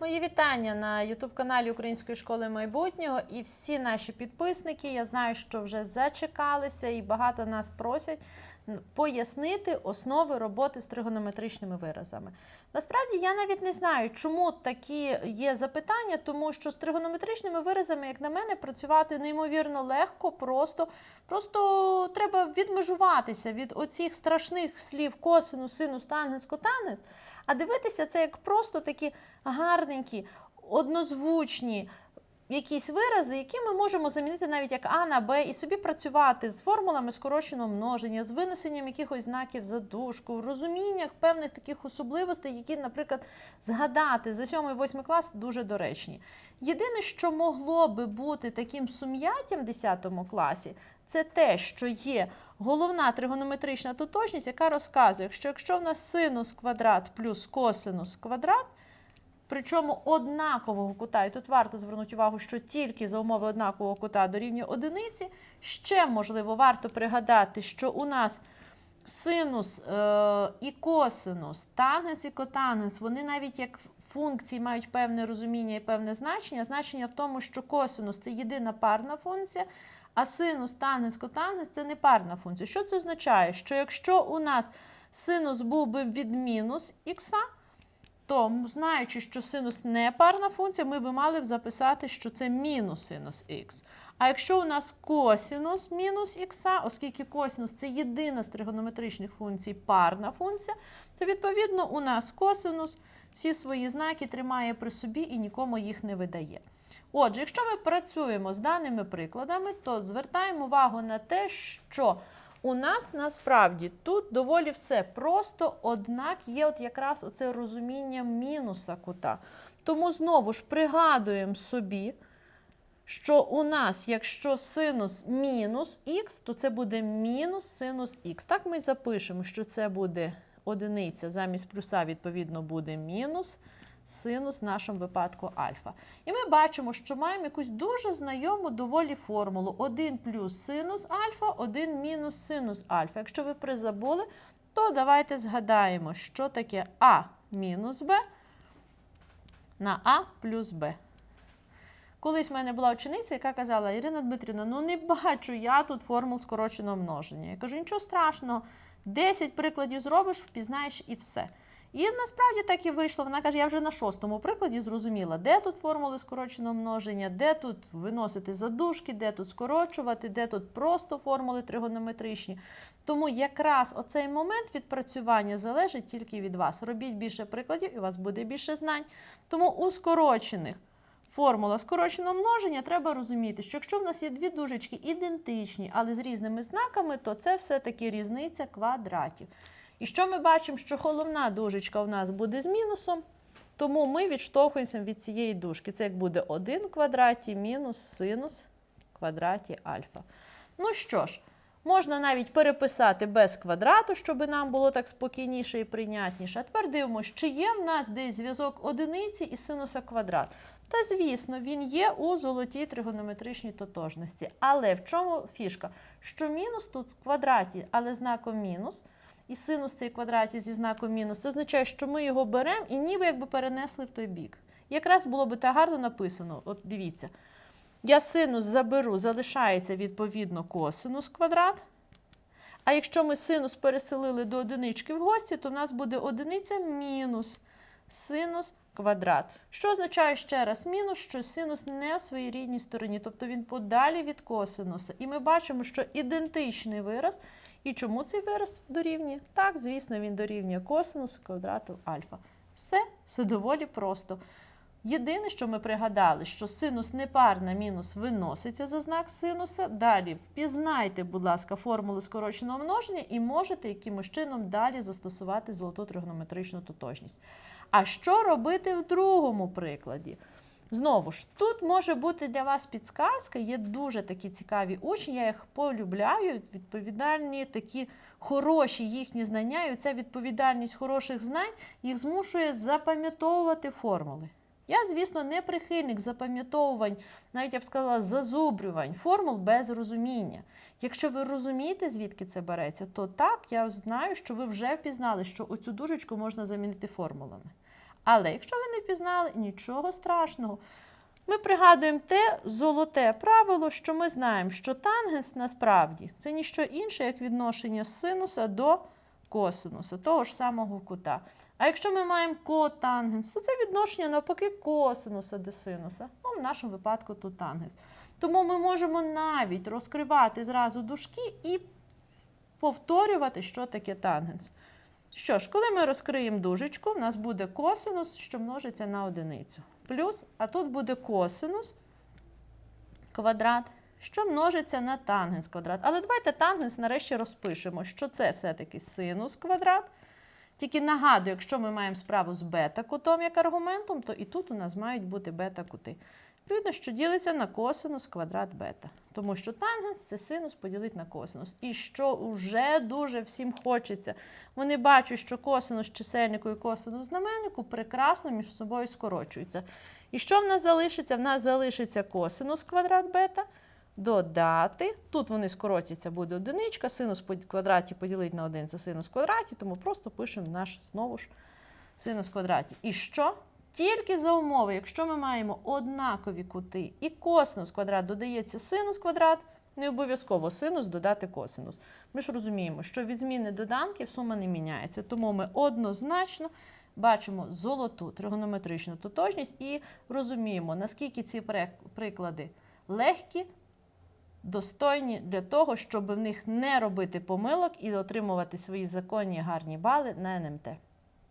Мої вітання на Ютуб-каналі Української школи майбутнього і всі наші підписники. Я знаю, що вже зачекалися, і багато нас просять пояснити основи роботи з тригонометричними виразами. Насправді я навіть не знаю, чому такі є запитання, тому що з тригонометричними виразами, як на мене, працювати неймовірно легко, просто, просто треба відмежуватися від оцих страшних слів косинус, синус, тангенс, котангенс, а дивитися це як просто такі гарненькі, однозвучні якісь вирази, які ми можемо замінити навіть як А на Б, і собі працювати з формулами скороченого множення, з винесенням якихось знаків за дужку, в розуміннях певних таких особливостей, які, наприклад, згадати за 7-8 клас дуже доречні. Єдине, що могло би бути таким сум'яттям в 10 класі, це те, що є головна тригонометрична тотожність, яка розказує, що якщо в нас синус квадрат плюс косинус квадрат, причому однакового кута, і тут варто звернути увагу, що тільки за умови однакового кута дорівнює одиниці, ще можливо варто пригадати, що у нас синус е, і косинус, тангенс і котангенс, вони навіть як функції мають певне розуміння і певне значення. Значення в тому, що косинус це єдина парна функція, а синус, тангенс, котангенс це не парна функція. Що це означає? Що якщо у нас синус був би від мінус х, то м, знаючи, що синус не парна функція, ми би мали б записати, що це мінус синус х. А якщо у нас косінус мінус х, оскільки косінус це єдина з тригонометричних функцій парна функція, то відповідно у нас косинус всі свої знаки тримає при собі і нікому їх не видає. Отже, якщо ми працюємо з даними прикладами, то звертаємо увагу на те, що у нас насправді тут доволі все просто, однак є от якраз оце розуміння мінуса кута. Тому знову ж пригадуємо собі, що у нас, якщо синус мінус х, то це буде мінус синус х. Так ми запишемо, що це буде одиниця, замість плюса, відповідно, буде мінус синус в нашому випадку альфа. І ми бачимо, що маємо якусь дуже знайому доволі формулу. 1 плюс синус альфа, 1 мінус синус альфа. Якщо ви призабули, то давайте згадаємо, що таке А мінус Б на А плюс Б. Колись в мене була учениця, яка казала, Ірина Дмитрівна, ну не бачу я тут формул скороченого множення. Я кажу, нічого страшного, 10 прикладів зробиш, впізнаєш і все. І насправді так і вийшло. Вона каже, я вже на шостому прикладі зрозуміла, де тут формули скороченого множення, де тут виносити задушки, де тут скорочувати, де тут просто формули тригонометричні. Тому якраз оцей момент відпрацювання залежить тільки від вас. Робіть більше прикладів, і у вас буде більше знань. Тому у скорочених формула скороченого множення треба розуміти, що якщо в нас є дві дужечки ідентичні, але з різними знаками, то це все-таки різниця квадратів. І що ми бачимо, що головна дужечка у нас буде з мінусом, тому ми відштовхуємося від цієї дужки. Це як буде 1 в квадраті мінус синус квадраті альфа. Ну що ж, можна навіть переписати без квадрату, щоб нам було так спокійніше і прийнятніше. А тепер дивимося, чи є в нас десь зв'язок одиниці і синуса квадрат. Та, звісно, він є у золотій тригонометричній тотожності. Але в чому фішка? Що мінус тут в квадраті, але знаком мінус, і синус цей квадраті зі знаком мінус, це означає, що ми його беремо і ніби якби перенесли в той бік. Якраз було би так гарно написано. От дивіться. Я синус заберу, залишається відповідно косинус квадрат. А якщо ми синус переселили до одинички в гості, то в нас буде одиниця мінус синус квадрат. Що означає ще раз мінус, що синус не в своїй рідній стороні, тобто він подалі від косинуса. І ми бачимо, що ідентичний вираз. І чому цей вираз дорівнює? Так, звісно, він дорівнює косинусу квадрату альфа. Все, все доволі просто. Єдине, що ми пригадали, що синус непарна мінус виноситься за знак синуса. Далі впізнайте, будь ласка, формулу скороченого множення і можете якимось чином далі застосувати золоту тригонометричну тотожність. А що робити в другому прикладі? Знову ж, тут може бути для вас підсказка, є дуже такі цікаві учні, я їх полюбляю, відповідальні, такі хороші їхні знання, і ця відповідальність хороших знань їх змушує запам'ятовувати формули. Я, звісно, не прихильник запам'ятовувань, навіть я б сказала, зазубрювань формул без розуміння. Якщо ви розумієте, звідки це береться, то так, я знаю, що ви вже впізнали, що оцю дужечку можна замінити формулами. Але якщо ви не впізнали, нічого страшного. Ми пригадуємо те золоте правило, що ми знаємо, що тангенс насправді це ніщо інше, як відношення синуса до косинуса, того ж самого кута. А якщо ми маємо котангенс, то це відношення навпаки косинуса до синуса. Ну, в нашому випадку тут тангенс. Тому ми можемо навіть розкривати зразу дужки і повторювати, що таке тангенс. Що ж, коли ми розкриємо дужечку, в нас буде косинус, що множиться на одиницю. Плюс, а тут буде косинус квадрат, що множиться на тангенс квадрат. Але давайте тангенс нарешті розпишемо, що це все-таки синус квадрат. Тільки нагадую, якщо ми маємо справу з бета-кутом як аргументом, то і тут у нас мають бути бета-кути. Відповідно, що ділиться на косинус квадрат бета. Тому що тангенс це синус поділити на косинус. І що вже дуже всім хочеться. Вони бачать, що косинус чисельнику і косинус знаменнику прекрасно між собою скорочуються. І що в нас залишиться? В нас залишиться косинус квадрат бета. Додати. Тут вони скоротяться, буде одиничка. Синус по квадраті поділити на 1 це синус квадраті, тому просто пишемо наш знову ж синус квадраті. І що? Тільки за умови, якщо ми маємо однакові кути і косинус квадрат додається синус квадрат, не обов'язково синус додати косинус. Ми ж розуміємо, що від зміни доданків сума не міняється, тому ми однозначно бачимо золоту тригонометричну тотожність і розуміємо, наскільки ці приклади легкі, достойні для того, щоб в них не робити помилок і отримувати свої законні гарні бали на НМТ.